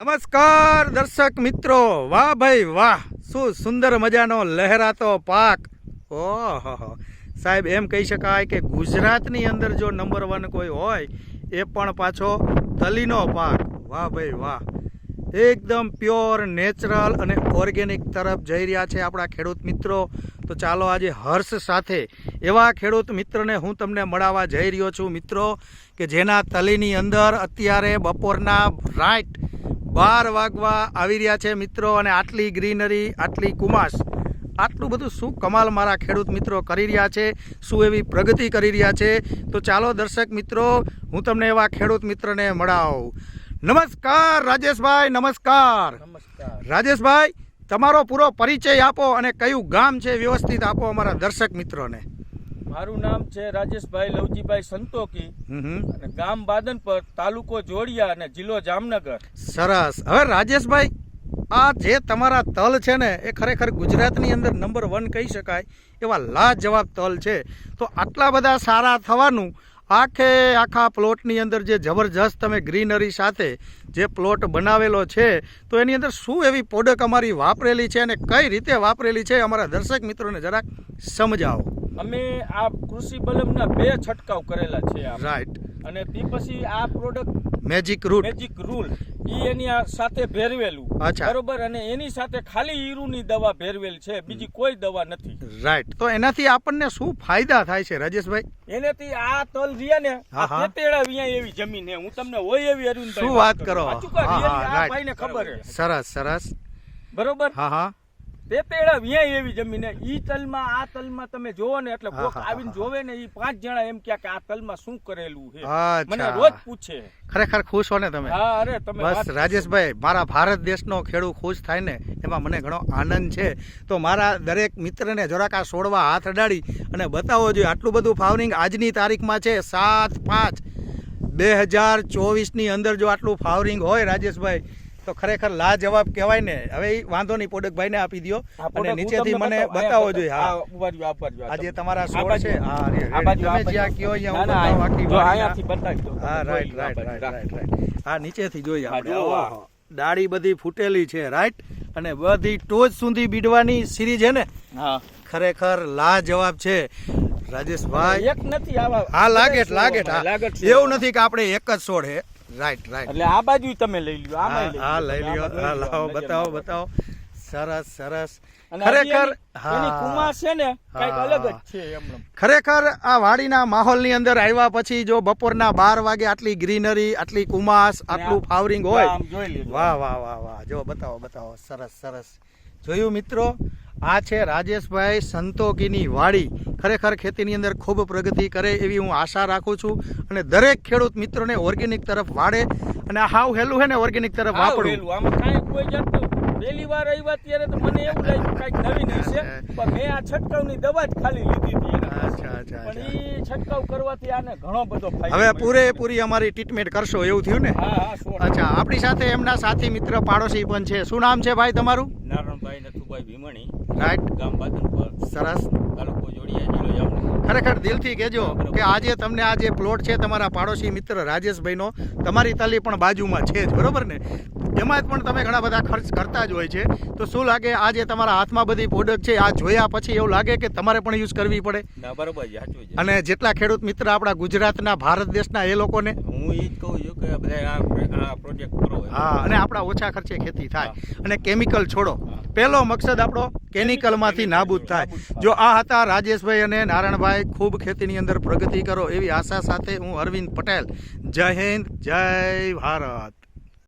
નમસ્કાર, દર્શક મિત્રો. વાહ ભાઈ વાહ. શું સુંદર મજાનો લહેરાતો પાક. ઓહો સાહેબ, એમ કહી શકાય કે ગુજરાતની અંદર જો નંબર વન કોઈ હોય, એ પણ પાછો તલીનો પાક. વાહ ભાઈ વાહ. એકદમ પ્યોર નેચરલ અને ઓર્ગેનિક તરફ જઈ રહ્યા છે આપણા ખેડૂત મિત્રો. તો ચાલો આજે હર્ષ સાથે એવા ખેડૂત મિત્રને હું તમને મળાવવા જઈ રહ્યો છું. મિત્રો, કે જેના તલીની અંદર અત્યારે બપોરના રાઈટ બાર વાગવા આવી રહ્યા છે મિત્રો અને આટલી ગ્રીનરી આટલી કુમાશ આટલું બધું શું કમાલ મારા ખેડૂત મિત્રો કરી રહ્યા છે શું એવી પ્રગતિ કરી રહ્યા છે? તો ચાલો દર્શક મિત્રો હું તમને એવા ખેડૂત મિત્રને મળાવું. નમસ્કાર રાજેશભાઈ નમસ્કાર. નમસ્કાર. રાજેશભાઈ તમારો પૂરો પરિચય આપો અને કયું ગામ છે વ્યવસ્થિત આપો અમારા દર્શક મિત્રોને. મારું નામ છે રાજેશભાઈ લવજીભાઈ સંતોકી. અને ગામ બાદનપર તાલુકો જોડિયા અને જિલ્લો જામનગર. સરસ. હવે રાજેશભાઈ આ જે તમારા તલ છે ને એ ખરેખર ગુજરાતની અંદર નંબર વન કહી શકાય એવા લાજવાબ તલ છે. તો આટલા બધા સારા થવાનું આખે આખા પ્લોટની અંદર જે જબરજસ્ત તમે ગ્રીનરી સાથે જે પ્લોટ બનાવેલો છે તો એની અંદર શું એવી પ્રોડક્ટ અમારી વાપરેલી છે અને કઈ રીતે વાપરેલી છે અમારા દર્શક મિત્રોને જરાક સમજાવો. અમે આ કૃષિ બલમના બે છંટકાવ કરેલા છે. રાઈટ અને તે પછી આ product magic rule magic rule ઈ એની સાથે ભેરવેલું. બરોબર? અને એની સાથે ખાલી ઈરુની દવા ભેરવેલ છે બીજી કોઈ દવા નથી. રાઈટ તો એનાથી આપણને શું ફાયદા થાય છે રાજેશભાઈ? એનેથી આ તલ રહ્યા ને આ તેતેડા વિયા એવી જમીન હે હું તમને હોય એવી અરુણ શું વાત કરો. આ ભાઈને ખબર સરસ સરસ. બરોબર? હા હા. તેતેડા વ્યાય એવી જમીન. ઈ તલમાં આ તલમાં તમે જોવો ને એટલે કોક આવીને જોવે ને ઈ પાંચ જણા એમ કે આ તલમાં શું કરેલું છે. મને રોજ પૂછે. ખરેખર ખુશ હો ને તમે? હા અરે તમે બસ રાજેશભાઈ મારા ભારત દેશનો ખેડૂત ખુશ થાય ને એમાં મને ઘણો આનંદ છે. તો મારા દરેક મિત્રને જરાક આ છોડવા હાથ અડાડી અને બતાવવો જોઈએ આટલું બધું ફાવરિંગ આજની તારીખમાં છે સાત પાંચ. બે હજાર ચોવીસની અંદર જો આટલું ફાવરિંગ હોય રાજેશભાઈ તો ખરેખર લાજવાબ કહેવાય ને. હવે વાંધો નહીં પોડકભાઈને આપી દો અને નીચેથી મને બતાવો જોઈએ. હા. આ. જે તમારા સોળ છે. હા તમે આ જ્યાં કયો અહીંયા હું દો. હા right right right right right હા નીચેથી જોઈએ આપણે. ડાળી બધી ફૂટેલી છે રાઈટ અને બધી ટોચ સુધી બીડવાની સિરીઝ છે ને? હા. ખરેખર લાજવાબ છે. રાજેશભાઈ. એક નથી આવા હા લાગે લાગે એવું નથી કે આપણે એક જ છોડ હે રાઈટ રાઈટ એટલે આ બાજુ તમે લઈ લ્યો હા આમાંય હા લઈ લ્યો. આમાં હા લાવો બતાવો બતાવો. સરસ સરસ. ખરેખર હજી એની- એની કુમાર છે ને કંઈક અલગ જ છે એમનેમ. ખરેખર આ વાડીના માહોલની અંદર આવ્યા પછી જો બપોરના બાર વાગે આટલી ગ્રીનરી આટલી કુમાસ આટલું ફાવરિંગ હોય. આમ. વાહ વાહ વાહ વાહ. જો બતાવો બતાવો. સરસ સરસ. જોયું મિત્રો? આ છે રાજેશભાઈ સંતોકીની વાડી. ખરેખર ખેતીની અંદર ખૂબ પ્રગતિ કરે એવી હું આશા રાખું છું. અને દરેક ખેડૂત મિત્રોને ઓર્ગેનિક તરફ વાળે. અને આ હાવ હેલું હે ને ઓર્ગેનિક તરફ વાપરવું. આમાં કાંઈ કોઈ જાતનું. પહેલી વાર આવ્યા ત્યારે તો મને એવું લાગ્યું કાંઈક નવીન હશે. પણ મેં આ છંટકાવની દવા જ ખાલી લીધી હતી. પણ અચ્છા. છંટકાવ કરવાથી આને ઘણો બધો ફાયદો હવે પૂરેપૂરી અમારી ટ્રીટમેન્ટ કરશો એવું થયું ને. અચ્છા આપણી સાથે એમના સાથી મિત્ર પાડોશી પણ છે. શું નામ છે ભાઈ તમારું? નારણભાઈ નથુભાઈ ભીમણી. રાઈટ ગામ બાદનપર. સરસ. તાલુકો જોડિયા જિલ્લો જામનગર. ખરેખર દિલથી કહેજો કે આજે તમને આ જે પ્લોટ છે તમારા પાડોશી મિત્ર રાજેશભાઈનો તમારી તલી પણ બાજુમાં છે જ બરોબર ને? એમાં પણ તમે ઘણા બધા ખર્ચ કરતા જ હોય છે. તો શું લાગે આ જે તમારા હાથમાં બધી પ્રોડક્ટ છે? આ જોયા પછી એવું લાગે કે તમારે પણ યુઝ કરવી પડે? બરોબર અને જેટલા ખેડૂત મિત્ર આપણા ગુજરાતના ભારત દેશના એ લોકોને? હું એ જ કહું છું કે બધા આ પ્રોજેક્ટ કરો હા અને આપણા ઓછા ખર્ચે ખેતી થાય. અને કેમિકલ છોડો. પહેલો મકસદ આપણો કેમિકલમાંથી નાબૂદ થાય. જો આ હતા રાજેશભાઈ અને નારાયણભાઈ ખૂબ ખેતીની અંદર પ્રગતિ કરો એવી આશા સાથે હું અરવિંદ પટેલ. જય હિન્દ જય ભારત.